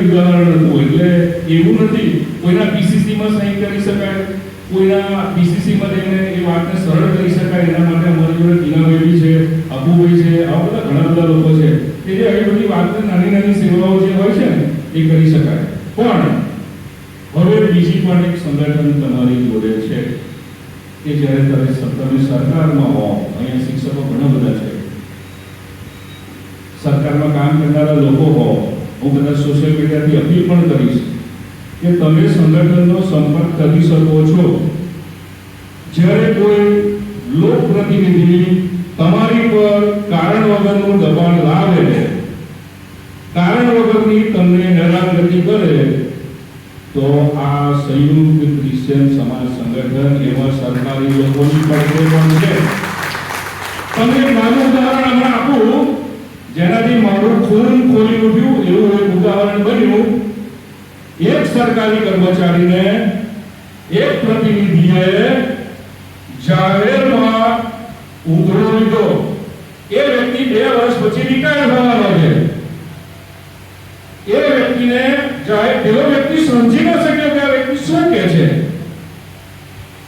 ઉદાહરણ હતું એટલે એવું નથી કોઈના પીસીસી માં સાઈન કરી શકાય કોઈના પીસીસી માં જઈને એ વાતને સરળ કરી શકાય એના માટે અમારી જોડે ટીનાભાઈ છે અબુભાઈ છે આવા બધા ઘણા બધા લોકો છે કે જે આવી બધી વાતને નાની નાની સેવાઓ જે હોય છે ને એ કરી શકાય પણ હવે બીજી પણ એક સંગઠન તમારી જોડે છે કે જ્યારે તમે તમે સરકારમાં હો અહીંયા શિક્ષકો ઘણા બધા છે સરકારમાં કામ કરનારા લોકો હો હું કદાચ સોશિયલ મીડિયાથી અપીલ પણ કરીશ કે તમે સંગઠનનો સંપર્ક કરી શકો છો. જ્યારે કોઈ લોકપ્રતિનિધિ તમારી પર કારણ વગરનું દબાણ લાવે, કારણ વગરની તમને હેરાનગતિ કરે, તો આ સંયુક્ત ક્રિશ્ચિયન સમાજ સંગઠન એવા સરકારી લોકોની પણ છે. તમે માનું ઉદાહરણ હમણાં આપું. જેનાથી મારું ખૂન ખોલી ઉઠ્યું, એવું એક ઉદાહરણ બન્યું. એક સરકારી કર્મચારીને એક પ્રતિનિધિએ જાહેરમાં ઉઘરો લીધો. એ વ્યક્તિ બે વર્ષ પછી રિટાયર થવાનો છે એ વ્યક્તિને જાહેર પેલો વ્યક્તિ સમજી ન શક્યો કે આ વ્યક્તિ શું કહે છે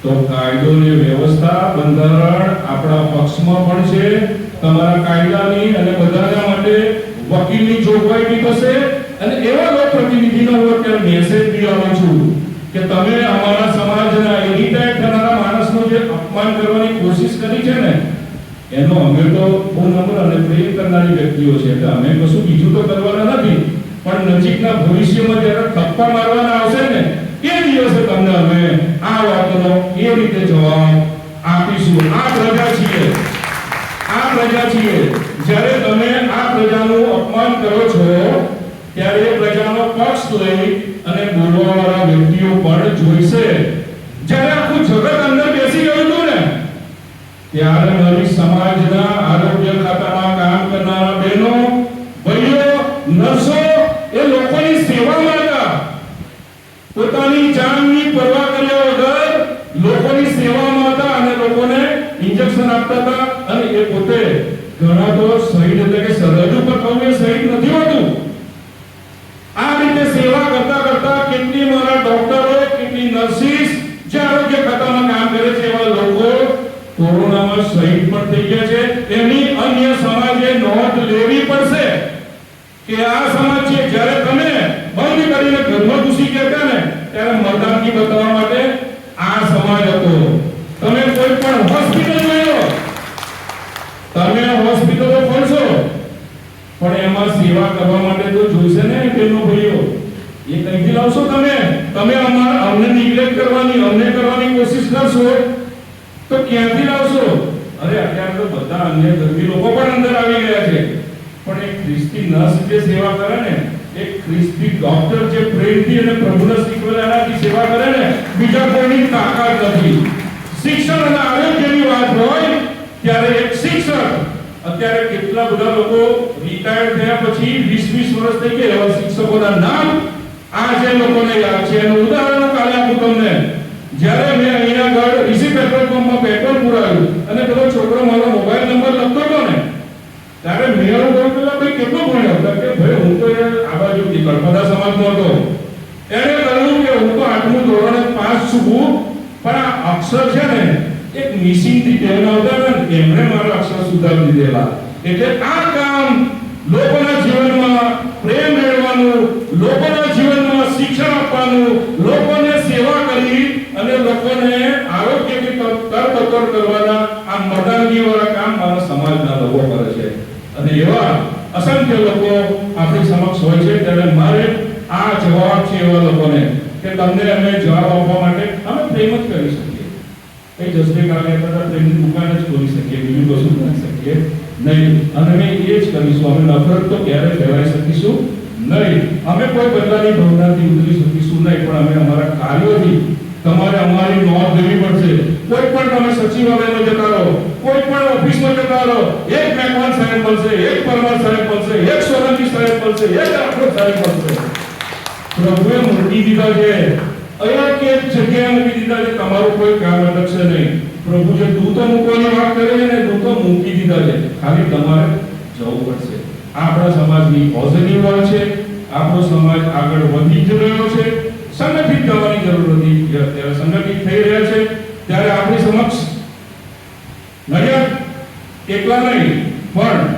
તો કાયદોની વ્યવસ્થા, બંધારણ આપણા પક્ષમાં પણ છે. તમારા કાયદાની અને બધાના માટે વકીલની જોગવાઈ બી થશે. અને એવા લોક પ્રતિનિધિનો હું અત્યારે મેસેજ બી આવું છું કે તમે અમારા સમાજના એ રિટાયર થનારા માણસનું જે અપમાન કરવાની કોશિશ કરી છે ને, એનો અમે તો બહુ નમ્ર અને પ્રેમ કરનારી વ્યક્તિઓ છે. એટલે અમે કશું બીજું તો કરવાના નથી. પણ નજીકના ભવિષ્યમાં જ્યારે થપ્પા મારવાના આવશે ને, એ દિવસે તમને અમે આ એ રીતે જવાબ આપીશું આ પ્રજા છીએ. આ પ્રજા છીએ. જ્યારે તમે આ પ્રજાનું અપમાન કરો છો, ત્યારે એ પ્રજાનો પક્ષ લઈ અને બોલવાવાળા વ્યક્તિઓ પણ જોઈશે. જ્યારે આખું જગત અંદર બેસી ગયું હતું ને, ત્યારે મારી સમાજના આરોગ્ય ખાતામાં કામ કરનારા બહેનો ઇન્જેક્શન આપતા હતા અને એ પોતે ઘણા તો શહીદ એટલે કે સરહદ ઉપર કહું શહીદ નથી હોતું. આ રીતે સેવા કરતા કરતા કેટલી મારા ડોક્ટરો, કેટલી નર્સિસ જે આરોગ્ય ખાતામાં કામ કરે છે, એવા લોકો કોરોનામાં શહીદ પણ થઈ ગયા છે. એની અન્ય સમાજે નોંધ લેવી પડશે કે આ સમાજ છે. જ્યારે તમે બંધ કરીને ઘરમાં ઘૂસી ગયા ને, ત્યારે મરદાનગી બતાવવા માટે આ સમાજ હતો તમે કોઈ પણ હોસ્પિટલ જોયો તમે હોસ્પિટલો ખોલશો પણ એમાં સેવા કરવા માટે તો જોઈશે ને બેનો ભાઈઓ. એ કંઈથી લાવશો તમે? તમે અમારા અમને નિગ્લેક્ટ કરવાની, અમને કરવાની કોશિશ કરશો તો ક્યાંથી લાવશો? અરે અત્યારે તો બધા અન્ય ધર્મી લોકો પણ અંદર આવી ગયા છે. પણ એક ખ્રિસ્તી નર્સ જે સેવા કરે ને એક ખ્રિસ્તી ડોક્ટર જે પ્રેમથી અને પ્રભુના શીખવેલાથી સેવા કરે ને, બીજા કોઈની તાકાત નથી. શિક્ષણ અને આરોગ્યની વાત હોય, ત્યારે કેટલા બધા લોકો રિટાયર થયા પછી 20 20 વર્ષ થઈ ગયા એવા શિક્ષકોના નામ આ જે લોકોને યાદ છે. એનું ઉદાહરણ કાલે આપું તમને. જ્યારે મેં અહીંયા આગળ ઈસી પેટ્રોલ પંપમાં પેટ્રોલ પુરાવ્યું અને પેલો છોકરો મારો મોબાઈલ નંબર લખતો હતો ને, ત્યારે મેં એવું કહ્યું પેલા ભાઈ કેટલો ભણ્યો? કે ભાઈ હું તો એ આ બાજુથી કલ્પના સમાજનો હતો. એને કહ્યું કે હું તો આઠમું ધોરણે પાસ છું, પણ આ અક્ષર છે ને એક મિસિંગથી બેન આવતા ને એમણે મારા અક્ષર સુધારી દીધેલા. એટલે આ કામ લોકોના જીવનમાં પ્રેમ મેળવવાનું, લોકોના જીવનમાં શિક્ષણ આપવાનું, લોકોને સેવા કરી અને લોકોને આરોગ્યની તરતર કરવાના આ મર્દાનગી વાળા કામ મારા સમાજના લોકો કરે છે. અને એવા અસંખ્ય લોકો આપણી સમક્ષ હોય છે ત્યારે મારે આ જવાબ છે એવા લોકોને કે તમને અમે જવાબ આપવા માટે અમે પ્રેમ જ જસભાઈ કાલે કદાચ પ્રેમની દુકાન જ ખોલી શકીએ, બીજું કશું કરી શકીએ. નહીં, અને અમે એ જ કરીશું અમે નફરત તો ક્યારે ફેલાઈ શકીશું નહીં. અમે કોઈ બદલાની ભાવનાથી ઉતરી શકીશું નહીં, પણ અમે અમારા કાર્યોથી તમારે અમારી નોંધ લેવી પડશે. કોઈ પણ તમે સચિવાલયમાં જતા રહો, કોઈ પણ ઓફિસમાં જતા રહો, એક મહેમાન સાહેબ બનશે એક પરમાર સાહેબ બનશે એક સોલંકી સાહેબ બનશે એક આખો સાહેબ બનશે પ્રભુએ મૂકી દીધા છે. અહીંયા કે જગ્યાએ મૂકી દીધા છે? તમારું કોઈ કામ અટકશે નહીં. પ્રભુ જે દૂતો મૂકવાની વાત કરે છે ને દૂતો મૂકી દીધા છે. ખાલી તમારે જવું પડશે. આપણા સમાજની પોઝિટિવ વાત છે. આપણો સમાજ આગળ વધી જ રહ્યો છે. સંગઠિત થવાની જરૂર હતી અત્યારે સંગઠિત થઈ રહ્યા છે, ત્યારે આપણી સમક્ષ નડિયાદ એકલા નહીં, પણ